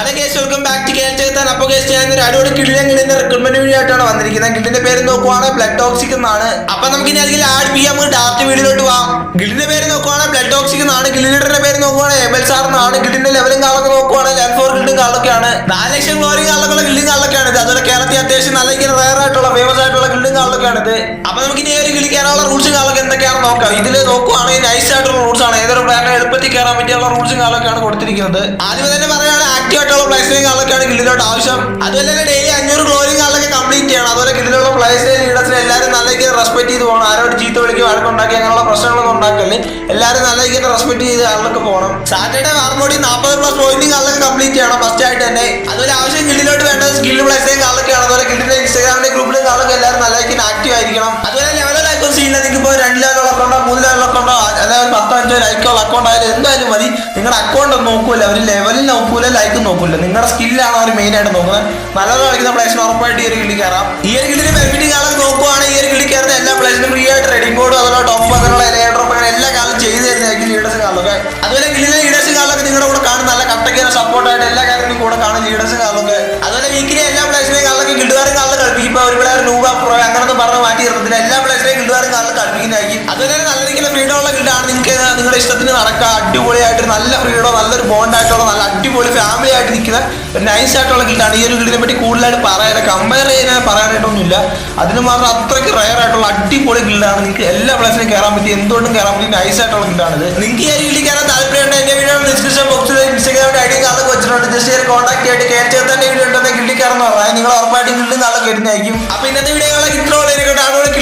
Hello guys welcome back to കേൾ ചേർത്താൻ അപ്പോൾ guys ഞാൻ ഒരു അടിപൊളി കിളിയൻ കിളിന്റെ റിക്രൂട്ട്മെന്റ് വീഡിയോ ആയിട്ടാണ് വന്നിരിക്കുന്നത്. ഗിൽഡിന്റെ പേര് നോക്കുവാണെങ്കിൽ ബ്ലഡ് ടോക്സിക് എന്നാണ്. അപ്പൊ നമുക്ക് ഇനി അതിൽ ആഡ് ചെയ്യാം. നമുക്ക് ഡാർക്ക് വീഡിയോയിലോട്ട് പോവാം. ഗിൽഡിന്റെ പേര് നോക്കുവാണെങ്കിൽ ബ്ലഡ് ടോക്സിക് എന്നാണ്. ഗിൽഡ് ലീഡറിന്റെ പേര് നോക്കുവാണെങ്കിൽ എബൽ സാർ എന്നാണ്. ഗിൽഡിന്റെ ലെവലും കാളൊക്കെ നോക്കുവാണെങ്കിൽ ലെവൽ ഫോർ ഗിൽഡും കാളൊക്കെയാണ് നാല് ലക്ഷം ഗ്ലോറി കാളൊക്കെ ഗിൽഡും കാളൊക്കെയാണ് ഇത്. അതുപോലെ കേരളത്തിൽ അത്യാവശ്യം നല്ല ഇങ്ങനെ റയർ ആയിട്ടുള്ള ഫേമസ് ആയിട്ടുള്ള ഗിൽഡും കാളൊക്കെയാണ് ഇത്. അപ്പൊ നമുക്ക് ഇനി ഒരു ഗിളിക്കാനുള്ള റൂൾസ് കാളൊക്കെ എന്തൊക്കെയാണെന്ന് നോക്കാം. ഇതിൽ നോക്കുവാണെങ്കിൽ നൈസ് ആയിട്ടുള്ള റൂൾസ് ആണ്. ഏതൊരു ബ്രാൻഡ് എളുപ്പത്തിൽ കയറാൻ പറ്റിയുള്ള റൂൾസും കാലൊക്കെയാണ് കൊടുത്തിരിക്കുന്നത്. ആദ്യം തന്നെ പറയുകയാണ് ആക്റ്റീവ് ആയിട്ടുള്ള പ്ലേസിനെയും കാലൊക്കെയാണ് ഗില്ലിലോട്ട് ആവശ്യം. അതുപോലെ തന്നെ ഡെയിലി അഞ്ഞൂറ് ഗ്ലോറിയും കാലൊക്കെ കംപ്ലീറ്റ് ചെയ്യണം. അതുപോലെ ഗില്ലിലുള്ള പ്ലേസിനെ ലീഡേഴ്സിനെ എല്ലാവരും നല്ല രീതിയിൽ റെസ്പെക്ട് ചെയ്ത് പോകണം. ആരോട് ചീത്ത വിളിക്കും വഴക്കുണ്ടാക്കി അങ്ങനെയുള്ള പ്രശ്നങ്ങളൊന്നും ഉണ്ടാക്കല്ലേ. എല്ലാവരും നല്ല രീതിയിൽ റെസ്പെക്ട് ചെയ്ത് ആളൊക്കെ പോകണം. സാറ്റർഡേ വാർമോടി നാൽപ്പത് പ്ലസ് പോയിന്റിങ് കാലൊക്കെ കംപ്ലീറ്റ് ചെയ്യണം ഫസ്റ്റ് ആയിട്ട് തന്നെ. അതുപോലെ ആവശ്യം ഗില്ലിലോട്ട് വേണ്ടത് സ്കിൽ പ്ലേസിലേക്ക് കാലൊക്കെയാണ് അതുപോലെ ഗില്ലിന്റെ ഇൻസ്റ്റാഗ്രാമിന്റെ ഗ്രൂപ്പിലും കാലൊക്കെ എല്ലാവരും നല്ല രീതിയിൽ ആക്റ്റീവ് ആയിരിക്കണം. അതുപോലെ ലെവലോ ലൈക്കും സീനില്ല നിങ്ങൾക്ക് ഇപ്പോൾ രണ്ട് ലെവലുള്ള അഞ്ചോ ലൈക്കുള്ള അക്കൗണ്ട് ആയാലും എന്തായാലും മതി. നിങ്ങളുടെ അക്കൗണ്ട് നോക്കൂല. അവർ ലെവലിൽ നോക്കൂല ലൈക്ക് നോക്കൂല. നിങ്ങളുടെ സ്കില്ലാണ് അവർ മെയിൻ ആയിട്ട് നോക്കുന്നത്. നല്ലത് കളിക്കുന്ന പ്ലേസിന് ഉറപ്പായിട്ട് ഈ ഒരു കിളി കയറാം ഈ ഒരു കിളിന് ബെനിഫിറ്റ് കാലം നോക്കുവാണെങ്കിൽ ഈ ഒരു കിളി കയറുന്ന എല്ലാ പ്ലേസിനും ഫ്രീ ആയിട്ട് റെഡി ബോർഡ് അതുപോലെ ടോപ്പ് അങ്ങനെയുള്ള എയർ ഡ്രോപ്പ് അങ്ങനെ എല്ലാ കാലം ചെയ്തു തരുന്നതായിരിക്കും ലീഡേഴ്സ് കാലൊക്കെ അതുപോലെ കിളിയിലെ ലീഡേഴ്സ് കാലൊക്കെ നിങ്ങളുടെ കൂടെ കാണും നല്ല കട്ടയ്ക്ക് സപ്പോർട്ടായിട്ട് എല്ലാ കാര്യങ്ങളും കൂടെ കാണും ലീഡേഴ്സ് കാലൊക്കെ. അതുപോലെ വീക്കിലെ എല്ലാ പ്ലേസിനെയും കാലൊക്കെ കിട്ടുകാരും കാലത്ത് കളിപ്പിക്കും. ഇപ്പോൾ ഒരു കളിപ്പിക്കുന്നതായിരിക്കും അതുപോലെ തന്നെ നല്ല രീതിയിലുള്ള ഫ്രീഡം ഉള്ള ഗിൽഡാണ് നിങ്ങൾക്ക് നിങ്ങളുടെ ഇഷ്ടത്തിന് നടക്കുക അടിപൊളിയായിട്ട് നല്ല ഫ്രീഡോ നല്ലൊരു ബോണ്ടായിട്ടുള്ള നല്ല അടിപൊളി ഫാമിലി ആയിട്ട് നിൽക്കുന്ന നൈസ് ആയിട്ടുള്ള ഗിൽഡാണ് ഈ ഒരു ഗിൽഡിനെ പറ്റി കൂടുതലായിട്ട് പറയാൻ കമ്പയർ ചെയ്യാൻ പറയാനായിട്ടൊന്നുമില്ല. അതിന് മാത്രം അത്രയ്ക്ക് റയർ ആയിട്ടുള്ള അടിപൊളി ഗിൽഡാണ് നിങ്ങൾക്ക് എല്ലാ പ്ലേസിനും കയറാൻ പറ്റി എന്തുകൊണ്ടും കയറാൻ പറ്റി നൈസ് ആയിട്ടുള്ള ഗിൽഡാണ് ഇത് നിങ്ങൾക്ക് ഈ ഒരു ഗിൽഡിൽ കയറാൻ താല്പര്യമുണ്ട്? എന്റെ വീഡിയോ ഡിസ്ക്രിപ്ഷൻ ബോക്സിൽ ഇൻസ്റ്റാഗ്രാമിന്റെ ഐ ഡി വെച്ചിട്ടുണ്ട്. ജസ്റ്റ് കോൺടാക്ട് ആയിട്ട് കയറി ചേർത്തന്റെ വീഡിയോ ഉണ്ടെന്ന് ഗിൽഡിൽ കയറുന്ന പറഞ്ഞാൽ നിങ്ങൾ ഉറപ്പായിട്ടും ഗിൽഡിൽ നാളെ കയറ്റുന്നതായിരിക്കും അപ്പൊ ഇന്നത്തെ വീഡിയോ ഇത്രയുള്ള കിളിനെ